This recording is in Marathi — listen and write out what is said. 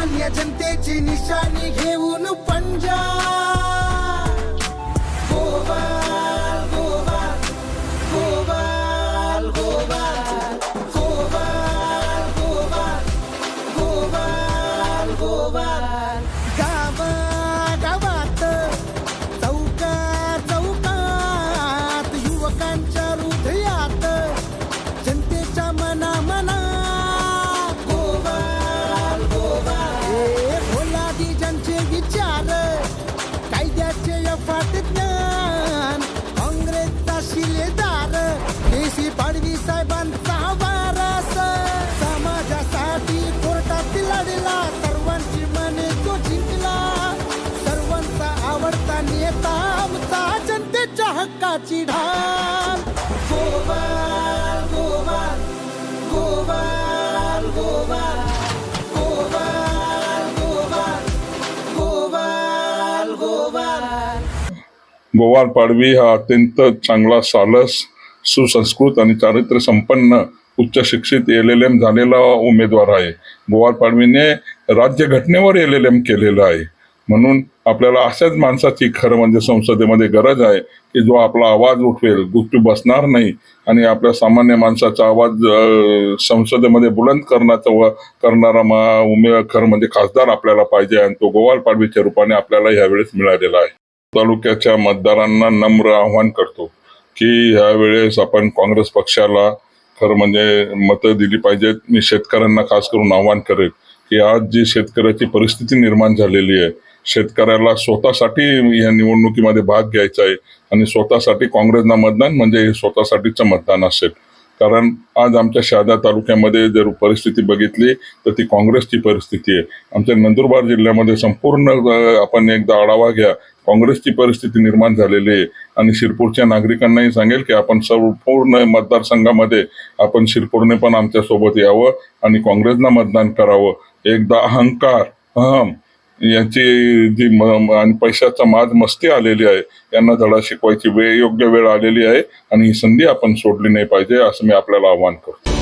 सामान्य जनतेची निशाणी घेऊन पंजा गोवाल गोवाल गोवाल गोवाल गोवाल गोवाल गोवाल गोवाल. गावा जनतेच्या हक्काची ढाल. गोवाल गोवा गोवा गोवा गोवाल पाडवी हा अत्यंत चांगला सालस सुसंस्कृत आणि चारित्र्य संपन्न उच्च शिक्षित एल एल एम झालेला उमेदवार आहे. गोवाल पाडवीने राज्यघटनेवर एल एल एम केलेलं आहे. म्हणून आपल्याला अशाच माणसाची खरं म्हणजे संसदेमध्ये गरज आहे की जो आपला आवाज उठवेल गुप्ती बसणार नाही आणि आपल्या सामान्य माणसाचा आवाज संसदेमध्ये बुलंद करण्याचा व करणारा मा उमे खरं म्हणजे खासदार आपल्याला पाहिजे आणि तो गोवाल पाडवीच्या रूपाने आपल्याला ह्यावेळेस मिळालेला आहे. तालुक्याच्या मतदारांना नम्र आव्हान करतो की ह्यावेळेस आपण काँग्रेस पक्षाला खरं म्हणजे मतं दिली पाहिजेत. मी शेतकऱ्यांना खास करून आव्हान करेल की आज जी शेतकऱ्याची परिस्थिती निर्माण झालेली आहे शेतकऱ्याला स्वतःसाठी या निवडणुकीमध्ये भाग घ्यायचा आहे आणि स्वतःसाठी काँग्रेसना मतदान म्हणजे स्वतःसाठीचं मतदान असेल. कारण आज आमच्या शहादा तालुक्यामध्ये जर परिस्थिती बघितली तर ती काँग्रेसची परिस्थिती आहे. आमच्या नंदुरबार जिल्ह्यामध्ये संपूर्ण आपण एकदा आढावा घ्या काँग्रेसची परिस्थिती निर्माण झालेली आहे. आणि शिरपूरच्या नागरिकांनाही सांगेल की आपण संपूर्ण मतदारसंघामध्ये आपण शिरपूरने पण आमच्यासोबत यावं आणि काँग्रेसना मतदान करावं. एकदा अहंकार अहम याची जी म- आणि पैशाचा माज मस्ती आलेली आहे यांना धडा शिकवायची वेळ योग्य वेळ आलेली आहे आणि ही संधी आपण सोडली नाही पाहिजे असं मी आपल्याला आव्हान करतो.